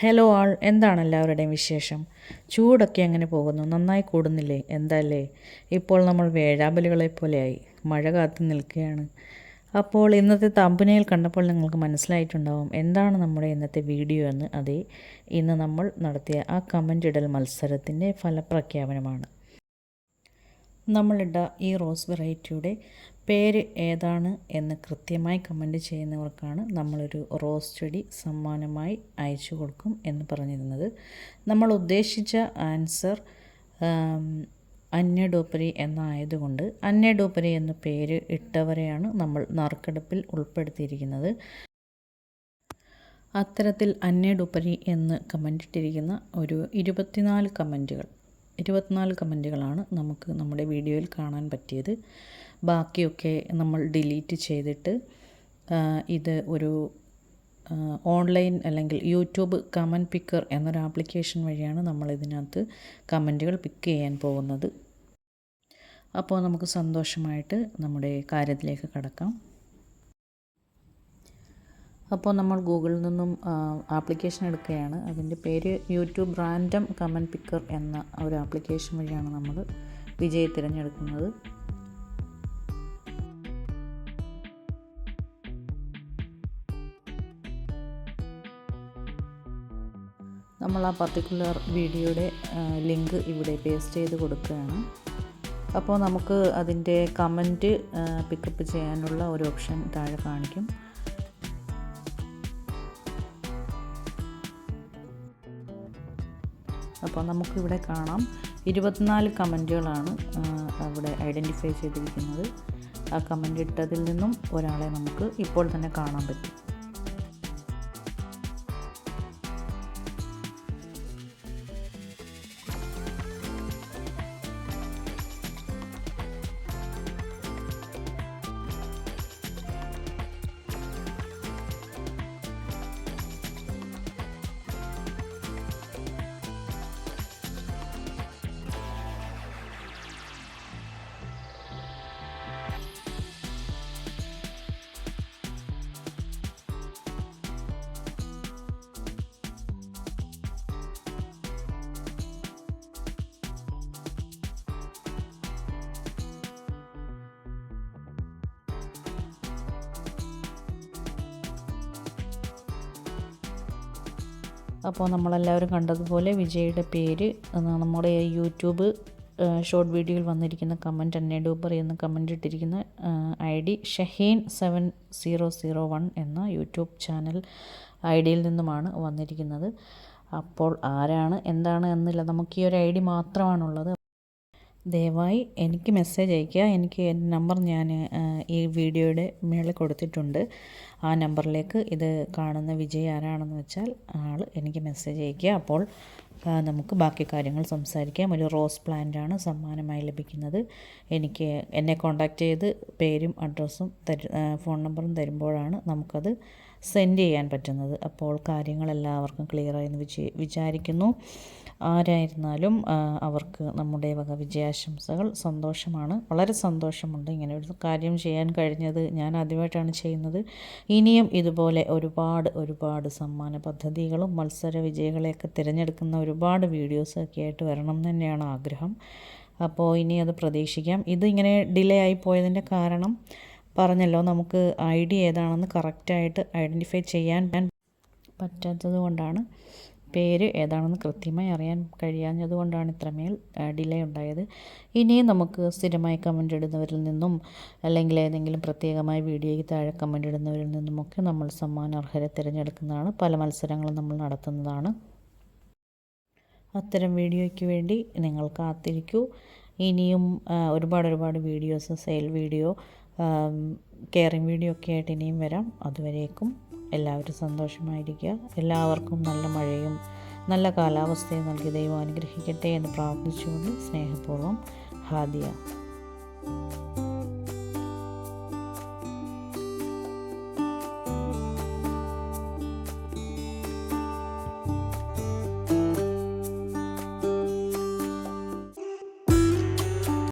Hello ആൾ എന്താണ് എല്ലാവരുടെയും വിശേഷം? ചൂടൊക്കെ അങ്ങനെ പോകുന്നു? നന്നായി കൂടുന്നില്ലേ? എന്തല്ലേ? ഇപ്പോൾ നമ്മൾ വേഴാമ്പലുകളെ പോലെയായി മഴ കാത്തു നിൽക്കുകയാണ്. അപ്പോൾ ഇന്നത്തെ തമ്പുനയിൽ കണ്ടപ്പോൾ നിങ്ങൾക്ക് മനസ്സിലായിട്ടുണ്ടാവും എന്താണ് നമ്മുടെ ഇന്നത്തെ വീഡിയോ എന്ന്. അതെ ഇന്ന് നമ്മൾ നടത്തിയ ആ കമന്റ് ഇടൽ മത്സരത്തിന്റെ ഫലപ്രഖ്യാപനമാണ്. നമ്മളിട്ട ഈ റോസ് വെറൈറ്റിയുടെ പേര് ഏതാണ് എന്ന് കൃത്യമായി കമന്റ് ചെയ്യുന്നവർക്കാണ് നമ്മളൊരു റോസ് ചെടി സമ്മാനമായി അയച്ചു കൊടുക്കും എന്ന് പറഞ്ഞിരുന്നത്. നമ്മൾ ഉദ്ദേശിച്ച ആൻസർ അന്യഡോപ്പരി എന്നായതുകൊണ്ട് അന്യഡോപ്പരി എന്ന പേര് ഇട്ടവരെയാണ് നമ്മൾ നറുക്കെടുപ്പിൽ ഉൾപ്പെടുത്തിയിരിക്കുന്നത്. അത്തരത്തിൽ അന്യഡോപ്പരി എന്ന് കമന്റിട്ടിരിക്കുന്ന ഒരു ഇരുപത്തിനാല് കമന്റുകൾ ഇരുപത്തിനാല് കമന്റുകളാണ് നമുക്ക് നമ്മുടെ വീഡിയോയിൽ കാണാൻ പറ്റിയത്. ബാക്കിയൊക്കെ നമ്മൾ ഡിലീറ്റ് ചെയ്തിട്ട് ഇത് ഒരു ഓൺലൈൻ അല്ലെങ്കിൽ യൂട്യൂബ് കമന്റ് പിക്കർ എന്നൊരു ആപ്ലിക്കേഷൻ വഴിയാണ് നമ്മൾ ഇതിനകത്ത് കമന്റുകൾ പിക്ക് ചെയ്യാൻ പോകുന്നത്. അപ്പോൾ നമുക്ക് സന്തോഷമായിട്ട് നമ്മുടെ കാര്യത്തിലേക്ക് കടക്കാം. അപ്പോൾ നമ്മൾ ഗൂഗിളിൽ നിന്നും ആപ്ലിക്കേഷൻ എടുക്കുകയാണ്. അതിന്റെ പേര് യൂട്യൂബ് റാൻഡം കമന്റ് പിക്കർ എന്ന ഒരു ആപ്ലിക്കേഷൻ വഴിയാണ് നമ്മൾ വിജയ് തിരഞ്ഞെടുക്കുന്നത് നമ്മൾ ആ പർട്ടിക്കുലർ വീഡിയോയുടെ ലിങ്ക് ഇവിടെ പേസ്റ്റ് ചെയ്ത് കൊടുക്കുകയാണ്. അപ്പോൾ നമുക്ക് അതിന്റെ കമന്റ് പിക്കപ്പ് ചെയ്യാനുള്ള ഒരു ഓപ്ഷൻ താഴെ കാണിക്കും. അപ്പോൾ നമുക്കിവിടെ കാണാം. ഇരുപത്തിനാല് കമന്റുകളാണ് അവിടെ ഐഡന്റിഫൈ ചെയ്തിരിക്കുന്നത്. ആ കമന്റ് ഇട്ടതിൽ നിന്നും ഒരാളെ നമുക്ക് ഇപ്പോൾ തന്നെ കാണാൻ പറ്റും. അപ്പോൾ നമ്മളെല്ലാവരും കണ്ടതുപോലെ വിജയുടെ പേര് നമ്മുടെ യൂട്യൂബ് ഷോർട്ട് വീഡിയോയിൽ വന്നിരിക്കുന്ന കമന്റ് എന്നെ ഡൂബർ എന്ന് കമന്റ് ഇട്ടിരിക്കുന്ന I D Shaheen seven zero zero one എന്ന യൂട്യൂബ് ചാനൽ ഐ ഡിയിൽ നിന്നുമാണ് വന്നിരിക്കുന്നത്. അപ്പോൾ ആരാണ് എന്താണ് എന്നില്ല നമുക്ക് ഈ ഒരു ഐ ഡി മാത്രമാണുള്ളത്. ദയവായി എനിക്ക് മെസ്സേജ് അയയ്ക്കുക. എനിക്ക് എന്റെ നമ്പർ ഞാൻ ഈ വീഡിയോയുടെ മേളിൽ കൊടുത്തിട്ടുണ്ട്. ആ നമ്പറിലേക്ക് ഇത് കാണുന്ന വിജയ് ആരാണെന്ന് വെച്ചാൽ ആൾ എനിക്ക് മെസ്സേജ് അയയ്ക്കുക. അപ്പോൾ നമുക്ക് ബാക്കി കാര്യങ്ങൾ സംസാരിക്കാം. ഒരു റോസ് പ്ലാന്റാണ് സമ്മാനമായി ലഭിക്കുന്നത്. എനിക്ക് എന്നെ കോൺടാക്റ്റ് ചെയ്ത് പേരും അഡ്രസ്സും തരു ഫോൺ നമ്പറും തരുമ്പോഴാണ് നമുക്കത് സെൻഡ് ചെയ്യാൻ പറ്റുന്നത്. അപ്പോൾ കാര്യങ്ങളെല്ലാവർക്കും ക്ലിയറായെന്ന് വിച വിചാരിക്കുന്നു. ആരായിരുന്നാലും അവർക്ക് നമ്മുടെ വക വിജയാശംസകൾ സന്തോഷമാണ്. വളരെ സന്തോഷമുണ്ട് ഇങ്ങനെ ഒരു കാര്യം ചെയ്യാൻ കഴിഞ്ഞത്. ഞാൻ ആദ്യമായിട്ടാണ് ചെയ്യുന്നത്. ഇനിയും ഇതുപോലെ ഒരുപാട് ഒരുപാട് സമ്മാന പദ്ധതികളും മത്സര വിജയികളെയൊക്കെ തിരഞ്ഞെടുക്കുന്ന ഒരുപാട് വീഡിയോസൊക്കെ ആയിട്ട് വരണം തന്നെയാണ് ആഗ്രഹം. അപ്പോൾ ഇനി അത് പ്രതീക്ഷിക്കാം. ഇതിങ്ങനെ ഡിലേ ആയി പോയതിന്റെ കാരണം പറഞ്ഞല്ലോ നമുക്ക് ഐ ഡി ഏതാണെന്ന് കറക്റ്റായിട്ട് ഐഡന്റിഫൈ ചെയ്യാൻ പറ്റാത്തത് കൊണ്ടാണ്. പേര് ഏതാണെന്ന് കൃത്യമായി അറിയാൻ കഴിയാഞ്ഞത് കൊണ്ടാണ് ഇത്രമേൽ ഡിലേ ഉണ്ടായത്. ഇനിയും നമുക്ക് സ്ഥിരമായി കമന്റ് ഇടുന്നവരിൽ നിന്നും അല്ലെങ്കിൽ ഏതെങ്കിലും പ്രത്യേകമായ വീഡിയോയ്ക്ക് താഴെ കമന്റ് ഇടുന്നവരിൽ നിന്നുമൊക്കെ നമ്മൾ സമ്മാനാർഹരെ തിരഞ്ഞെടുക്കുന്നതാണ്. പല മത്സരങ്ങളും നമ്മൾ നടത്തുന്നതാണ്. അത്തരം വീഡിയോയ്ക്ക് വേണ്ടി നിങ്ങൾ കാത്തിരിക്കൂ. ഇനിയും ഒരുപാട് ഒരുപാട് videos sale video caring video ഒക്കെ ആയിട്ട് ഇനിയും വരാം. അതുവരേക്കും എല്ലാവരും സന്തോഷമായിരിക്കുക. എല്ലാവർക്കും നല്ല മഴയും നല്ല കാലാവസ്ഥയും നൽകി ദൈവം അനുഗ്രഹിക്കട്ടെ എന്ന് പ്രാർത്ഥിച്ചുകൊണ്ട് സ്നേഹപൂർവം ഹാദിയ.